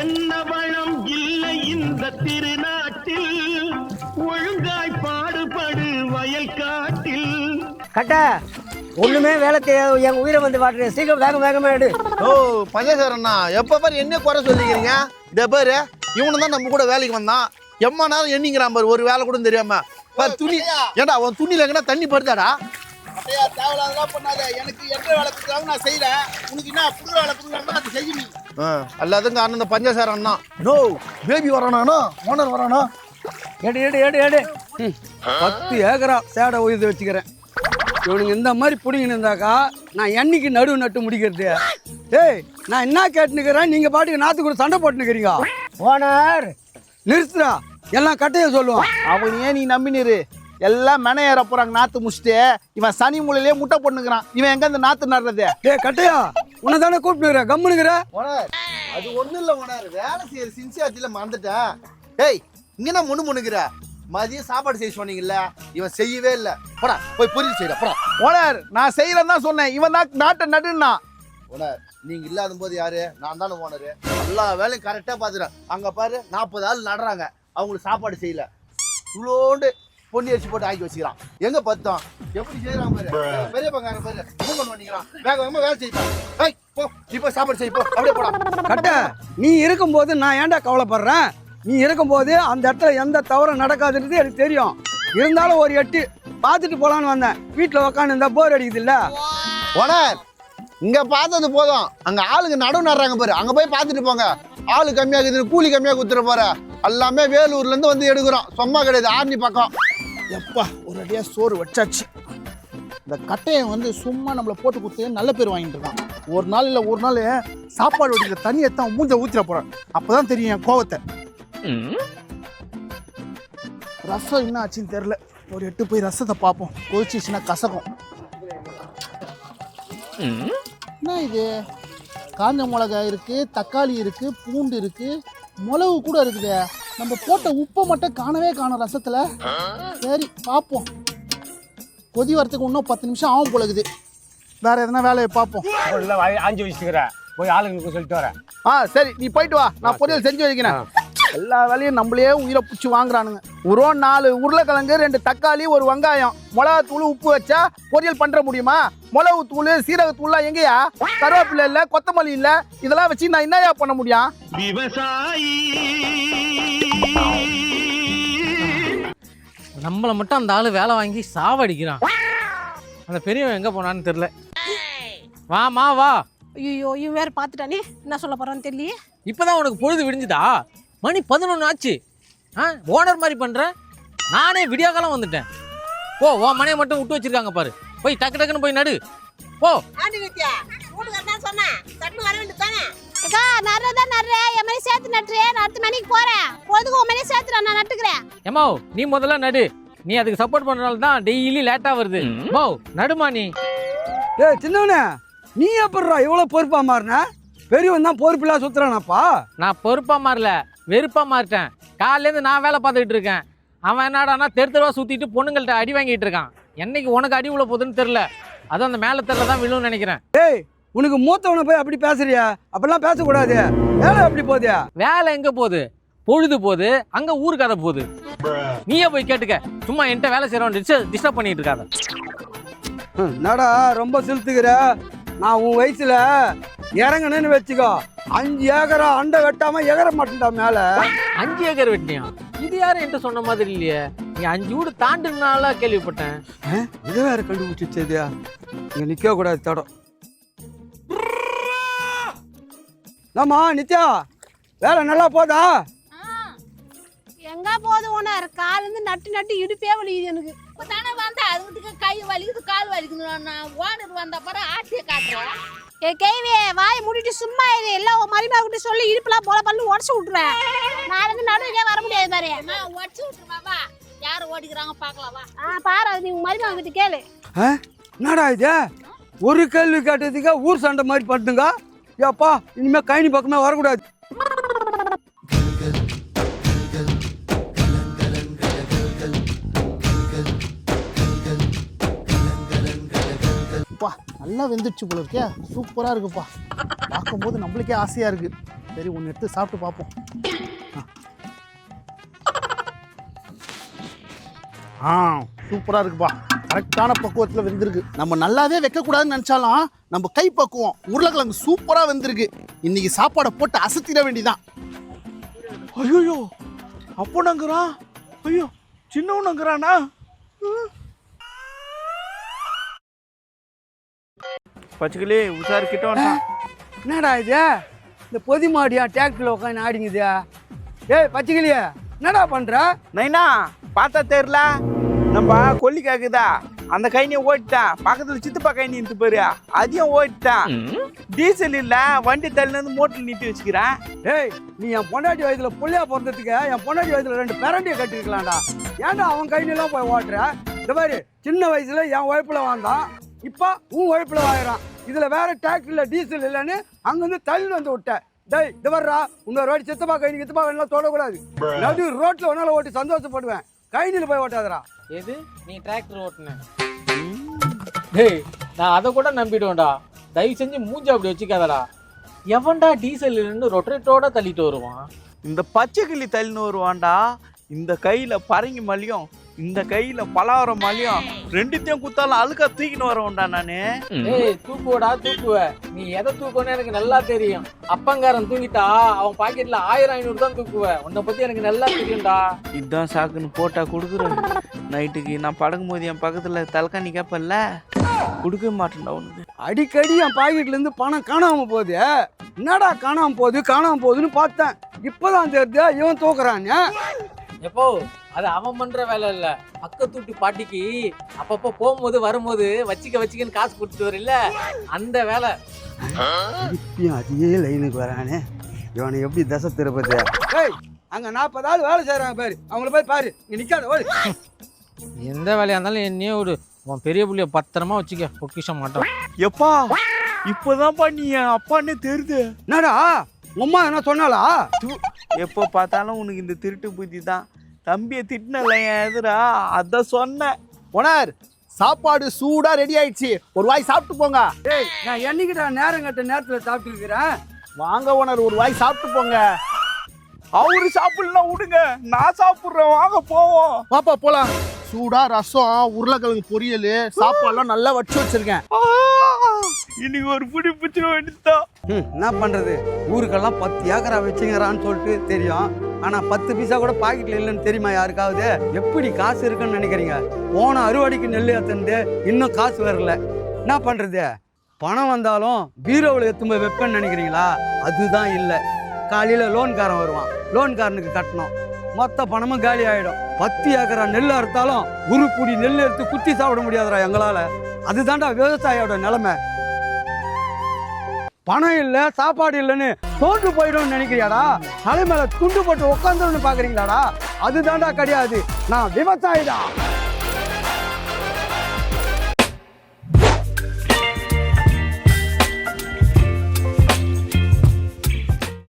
என்ன வளம் இல்லை இந்த திருநாட்டில்? ஒழுங்காய் பாடுபடு வயல் காட்டில். கட்ட ஒண்ணுமே வேலை தெரியாது. என் உயிரை வந்து வாட்டுறேன் சீக்கிரம் வேகம் வேகமா எடு. ஓ பஞ்சசாரண்ணா எப்ப பாரு என்ன குறை சொல்லிக்கிறீங்க? இந்த பாரு இவனு தான் நம்ம கூட வேலைக்கு வந்தான். எம்மா நேரம் எண்ணிங்கிறான் பாரு. ஒரு வேலை கூட தெரியாம. பாரு துணி. ஏடா அவன் துணியில எங்கன்னா தண்ணி படுதாடா? அப்படியே தேவையில்லாதெல்லாம் பண்ணாத. எனக்கு எந்த வேலை கொடுத்தாலும் நான் செய்யறேன் உனக்கு என்ன புது வேலை கொடுக்குறாங்க அதை செய்ய நீ எல்லாத்துக்கும் காரணம் இந்த பஞ்சசாரம் தான் நோ பேபி வரானானோ ஓனர் வரானா? எடு எடு எடு ம், பத்து ஏக்கரா சேடை உயிர்த்து வச்சுக்கிறேன். இவனுங்க இந்த மாதிரி பிடிங்கின்னு இருந்தாக்கா நான் என்னைக்கு நடுவு நட்டு முடிக்கிறது? ஏய் நான் என்ன கேட்டுனுக்கிறேன் நீங்கள் பாட்டுக்கு நாத்து கூட சண்டை போட்டுனுக்கிறீங்க ஓனர் நிறுத்துறா எல்லாம் கட்டையை சொல்லுவான். அவன் ஏன் நீ நம்பினிரு. எல்லாம் மென ஏற போறாங்க நாத்து முடிச்சுட்டு இவன் சனி மூலையிலே முட்டை பொண்ணுக்கிறான் இவன் எங்க இந்த நாத்து நடுறது? டேய் கட்டையா உன்னை தானே கூப்பிட்டுக்கிற கம்முனுக்கிற. ஓனர் அது ஒண்ணும் இல்ல ஓனர் வேலை செய்யற சின்சியாரிட்டியில மறந்துட்டேன் ஏய் இங்க நான் முன்னு முன்னுக்கிற மதியம் சாப்பாடு செய்ய சொன்னீங்கல்ல இவன் செய்யவே இல்ல. போடா போய் பொரியல் செய்யற போடா. ஓனர் நான் செய்யறேன்னு தான் சொன்னேன். இவன் தான் நாட்டை நடுன்னா. ஓனர் நீங்க இல்லாத போது யாரு? நான் தானே ஓனரு எல்லா வேலையும் கரெக்டா பாத்துறேன் அங்க பாரு நாற்பது ஆள் நடுறாங்க. அவங்களுக்கு சாப்பாடு செய்யல. இவ்வளோண்டு பொன்னி அரிசி போட்டு ஆக்கி வச்சுக்கிறான். எங்க பத்தம்? எப்படி செய்யறான் பாரு? பெரிய பங்காங்க பாரு. மூங்க பண்ணிக்கிறான் வேக வேகமா வேலை ஏய் போ. நீ போய் சாப்பாடு செய்ய போ. அப்படியே போடா. கட்ட நீ இருக்கும்போது நான் ஏன்டா கவலைப்படுறேன்? நீ இருக்கும்போது அந்த இடத்துல எந்த தவறும் நடக்காதுன்றது எனக்கு தெரியும். இருந்தாலும் ஒரு எட்டு பார்த்துட்டு போலான்னு வந்தேன். வீட்டில் உக்காந்து இருந்தா போர் அடிக்குது இல்ல ஓனர் இங்க பார்த்தது போதும். அங்க ஆளுங்க நடுவு நடுறாங்க பாரு. அங்க போய் பார்த்துட்டு போங்க. ஆளு கம்மியா இருக்குது கூலி கம்மியா குத்துற போற. எல்லாமே வேலூர்ல இருந்து வந்து எடுக்கிறோம். சும்மா கிடையாது. ஆர்னி பக்கம். எப்பா ஒரு அடியாக சோறு வச்சாச்சு. இந்த கட்டையை வந்து சும்மா நம்மளை போட்டு கொடுத்து நல்ல பேர் வாங்கிட்டு இருக்கான். ஒரு நாள் இல்லை ஒரு நாள் சாப்பாடு வடிக்கிற தண்ணியை தான் மூஞ்ச போகிறான் அப்போ தான் தெரியும் என் கோவத்தை. ரசம் என்ன ஆச்சுன்னு தெரியல. ஒரு எட்டு போய் ரசத்தை பார்ப்போம். கொதிச்சிச்சுன்னா கசக்கும். என்ன இது? காஞ்ச மிளகாய் இருக்குது தக்காளி இருக்குது பூண்டு இருக்குது மிளகு கூட இருக்குது. நம்ம போட்ட உப்பை மட்டும் காணவே காணும் ரசத்துல. சரி பார்ப்போம் கொதி வரத்துக்கு இன்னும் பத்து நிமிஷம் ஆகும் போலகுது வேற எதனா வேலையை பார்ப்போம் ஆஞ்சு வச்சுக்கிற. போய் ஆளுங்களுக்கு சொல்லிட்டு வரேன். ஆ சரி நீ போயிட்டு வா. நான் பொரியல் செஞ்சு வைக்கிறேன். எல்லா வேலையும் நம்மளே உயிரை பிடிச்சி வாங்குறானுங்க. ஒரு நாலு உருளைக்கிழங்கு ரெண்டு தக்காளி ஒரு வெங்காயம். மிளகா தூள் உப்பு வச்சா பொரியல் பண்ற முடியுமா? மிளகு தூள் சீரக தூள்லாம் எங்கேயா? கருவேப்பிலை இல்ல கொத்தமல்லி இல்ல. இதெல்லாம் வச்சு நான் என்னயா பண்ண முடியும்? விவசாயி. நம்மளை மட்டும் அந்த ஆளு வேலை வாங்கி சாவடிக்கிறான். அந்த பெரியவன் எங்க போனான்னு தெரியல. வாமா வா. ஐயோ இவன் வேற பார்த்துட்டானே என்ன சொல்ல போறான்னு தெரியலையே. இப்பதான் உனக்கு பொழுது விடிஞ்சுதா? மணி பதினொன்று ஆச்சு. ஆ ஓனர் மாதிரி பண்ற? நானே விடிய காலம் வந்துட்டேன். போ உன் மனையை மட்டும் விட்டு வச்சிருக்காங்க பாரு. போய் டக்கு டக்குன்னு போய் நடு. தான் சொன்னேன். சட்டு வர வேண்டியது தானே? அக்கா நடுறதா நடுற என் மாதிரி சேர்த்து நட்டுறே நான் அடுத்த மணிக்கு போறேன். பொழுதுக்கு உன் மாதிரியே சேர்த்துறேன் நான் நட்டுக்கிறேன். ஏமோ நீ முதல்ல நடு. நீ அதுக்கு சப்போர்ட் பண்றனால தான் டெய்லி லேட்டா வருது. மோ. நடுமா நீ? ஏய் சின்னவனே நீ எப்படிடா இவ்வளோ பொறுப்பா மாறின? பெரியவன் தான் பொறுப்பில்லா சுத்துறானாப்பா? நான் பொறுப்பா மாறல வெறுப்பா மாறிட்டேன். காலையிலேருந்து நான் வேலை பார்த்துக்கிட்டு இருக்கேன். அவன் என்னடானா தெரு தெருவா சுத்திட்டு பொண்ணுங்கள்ட்ட அடி வாங்கிட்டு இருக்கான். என்னைக்கு உனக்கு அடி உள்ள போகுதுன்னு தெரியல. அதுவும் அந்த மேல தெருல தான் விழுன்னு நினைக்கிறேன். ஏய் உனக்கு மூத்தவனை போய் அப்படி பேசுறியா? அப்படிலாம் பேசக்கூடாது. வேலை எப்படி போகுது? வேலை எங்க போகுது? பொழுது போகுது அங்க ஊரு கதை போகுது நீயே போய் கேட்டுக்க. சும்மா என்கிட்ட வேலை செய்யறவன் டிஸ்டர்ப் பண்ணிட்டு இருக்காத. என்னடா ரொம்ப செலுத்துக்கிற? நான் உன் வயசுல இறங்கணும்னு வச்சுக்கோ. அஞ்சு ஏக்கரா அண்டை வெட்டாம எகர மாட்டேன்டா மேல. அஞ்சு ஏக்கர் வெட்டினியா? இது யாரும் என்கிட்ட சொன்ன மாதிரி இல்லையே? நீ அஞ்சு வீடு தாண்டுனால கேள்விப்பட்டேன். இது வேற கண்டுபிடிச்சது இங்க நிக்க கூடாது தடம். ஆமா நித்யா? வேலை நல்லா போதா? எங்க போகுது ஓனர் கால இருந்து நட்டு நட்டு இடுப்பே வலிக்குது எனக்கு. இப்போ தானே வந்தா? அதுக்கு கை வலிக்குது கால் வலிக்குது. நான் ஓனர் வந்த பிறகு ஆட்சியை காட்டுறேன். ஏ கேவி வாய் மூடிட்டு சும்மா இரு. எல்லாம் உன் மருமக கிட்ட சொல்லி இடுப்புலாம் போல பல்லு உடச்சு விட்டுருவேன் நான் வந்து நடுவுக்கே வர முடியாது பாரு. உடச்சு விட்டுருமா? வா. யார் ஓடிக்கிறாங்க பார்க்கலாம் ஆ பாரு அது நீ உன் மருமக கிட்ட கேளு. ஆ? என்னடா இது? ஒரு கேள்வி கேட்டதுக்கு ஊர் சண்டை மாதிரி பண்ணுங்க ஏப்பா இனிமே கைனி பக்கமே வரக்கூடாது. நல்லா வெந்துடுச்சு போல இருக்கே. சூப்பரா இருக்குப்பா. பார்க்கும்போது நம்மளுக்கே ஆசையா இருக்கு. சரி ஒன்று எடுத்து சாப்பிட்டு பார்ப்போம். ஆ சூப்பராக இருக்குப்பா. கரெக்டான பக்குவத்தில் வெந்திருக்கு. நம்ம நல்லாவே வைக்கக்கூடாதுன்னு நினச்சாலும் நம்ம கை பக்குவம் உருளைக்கிழங்கு சூப்பராக வெந்திருக்கு. இன்னைக்கு சாப்பாடை போட்டு அசத்திட வேண்டிதான். ஐயோ அப்போ நங்குறான். ஐயோ சின்னவன் நங்குறானா? பச்சைக்கிளி உஷார் கிட்ட வந்துட்டான் என்னடா இது? இந்த பொதி மாடியா டிராக்டரில் உட்காந்து ஆடிங்குது? ஏய் பச்சைக்கிளியே என்னடா பண்ற? நைனா பார்த்தா தெரியல நம்ம கொல்லி கேக்குதா? அந்த கைனியை ஓட்டிட்டான். பக்கத்துல சித்தப்பா கைனி இருந்து பாரு அதையும் ஓட்டிட்டான். டீசல் இல்ல வண்டி தள்ளினு மோட்டில் நீட்டி வச்சுக்கிறேன். ஏய் நீ என் பொண்டாட்டி வயதுல புள்ளையா பிறந்ததுக்கு என் பொண்டாட்டி வயதுல ரெண்டு பேரண்டியை கட்டிருக்கலாம்டா. ஏன்டா அவன் கைனிலாம் போய் ஓட்டுற? இந்த மாதிரி சின்ன வயசுல என் உழைப்புல வாழ்ந்தான். இப்போ உன் உழைப்புல வாங்குறான் இதுல வேற டிராக்டர்ல டீசல் இல்லைன்னு அங்கிருந்து தள்ளி வந்து விட்டேன் டேய் இது வர்றா. இன்னொரு வாட்டி சித்தப்பா கைனி கித்தப்பா கைனிலாம் தொடக்கூடாது. நடு ரோட்ல ஒன்னால ஓட்டி சந்தோஷப்படுவேன். கைனில போய் ஓட்டாதடா. எது? நீ டிராக்டர் ஓட்டுன. டேய் நான் அதை கூட நம்பிடுவேன்டா. தயவு செஞ்சு மூஞ்சி அப்படி வச்சுக்காதடா. எவன்டா டீசல் இல்லைன்னு ரொட்டேட்டோட தள்ளிட்டு வருவான்? இந்த பச்சை கிளி தள்ளின்னு வருவான்டா. இந்த கையில பரங்கி மலியும் இந்த கையில பலாவரம் மலியும் ரெண்டுத்தையும் குத்தாலும் அழுக்கா தூக்கின்னு வரவும்டா நானு. ஏய் தூக்குவடா தூக்குவ. நீ எதை தூக்குவன்னு எனக்கு நல்லா தெரியும். அப்பங்காரன் தூங்கிட்டா அவன் பாக்கெட்ல ஆயிரம் ஐநூறு தான் தூக்குவ. உன்னை பத்தி எனக்கு நல்லா தெரியும்டா. இதான் சாக்குன்னு போட்டா கொடுக்குறேன் நைட்டுக்கு நான் படக்கும் போது என் பக்கத்துல தலைக்காணி கேப்பல்ல. கொடுக்க மாட்டேன்டா உனக்கு. அடிக்கடி என் பாக்கெட்ல இருந்து பணம் காணாம போகுது. என்னடா காணாம போகுது காணாம போகுதுன்னு பார்த்தேன். இப்பதான் தெரியுது இவன் தூக்குறான்னு. எப்போ? அது அவன் பண்ற வேலை இல்ல பக்கத்து வீட்டு பாட்டிக்கு அப்பப்போ போகும்போது வரும்போது வச்சிக்க வச்சிக்கன்னு காசு கொடுத்துட்டு வரல அந்த வேலை. திருப்பியும் அதே லைனுக்கு வரானே. இவனை எப்படி தசை திருப்பது ஏய் அங்க நாற்பது ஆள் வேலை செய்யறாங்க பாரு. அவங்கள போய் பாரு. இங்க நிக்காத ஓடு. எந்த வேலையா இருந்தாலும் என்னையே ஒரு உன் பெரிய புள்ளைய பத்திரமா வச்சுக்க. பொக்கிஷ மாட்டோம். எப்பா இப்போதான்ப்பா நீ என் அப்பான்னே தெரியுது என்னடா? உம்மா என்ன சொன்னாலா எப்போ பார்த்தாலும் உனக்கு இந்த திருட்டு புத்தி தான். தம்பியை திட்டினல என் எதிரா? அதை சொன்னேன். ஓனர் சாப்பாடு சூடா ரெடி ஆயிடுச்சு. ஒரு வாய் சாப்பிட்டு போங்க. ஏய் நான் என்னைக்குடா நேரம் கட்ட நேரத்துல சாப்பிட்டு இருக்கிறேன் வாங்க ஓனர் ஒரு வாய் சாப்பிட்டு போங்க. அவரு சாப்பிடலாம் விடுங்க நான் சாப்பிட்றேன். வாங்க போவோம். பாப்பா போலாம். சூடா ரசம் உருளைக்கிழங்கு பொரியல் சாப்பாடுலாம் நல்லா வச்சு வச்சிருக்கேன். இன்னைக்கு ஒரு புடி பிடிச்சிட வேண்டியதுதான். ம், என்ன பண்றது? ஊருக்கெல்லாம் பத்து ஏக்கரா வச்சுங்கிறான்னு சொல்லிட்டு தெரியும். ஆனா பத்து பைசா கூட பாக்கெட்ல இல்லைன்னு தெரியுமா யாருக்காவது? எப்படி காசு இருக்குன்னு நினைக்கிறீங்க? போன அறுவடைக்கு நெல் ஏத்துனது இன்னும் காசு வரல. என்ன பண்றது? பணம் வந்தாலும் பீரோவில் எத்தும் போய் வைப்பேன்னு நினைக்கிறீங்களா? அதுதான் இல்லை. காலையில் லோன்காரன் வருவான். லோன்காரனுக்கு கட்டணும். மொத்த பணமும் காலி ஆகிடும் பத்து ஏக்கரா நெல் அறுத்தாலும் ஒரு புடி நெல் எடுத்து குத்தி சாப்பிட முடியாதுடா எங்களால். அதுதான்டா விவசாயியோட நிலைமை. பணம் இல்ல சாப்பாடு இல்லைன்னு தோற்று போயிடும்னு நினைக்கிறியாடா? தலை மேல துண்டு போட்டு உட்காந்துருன்னு பாக்குறீங்களாடா? அதுதான்டா கிடையாது. நான் விவசாயிதான்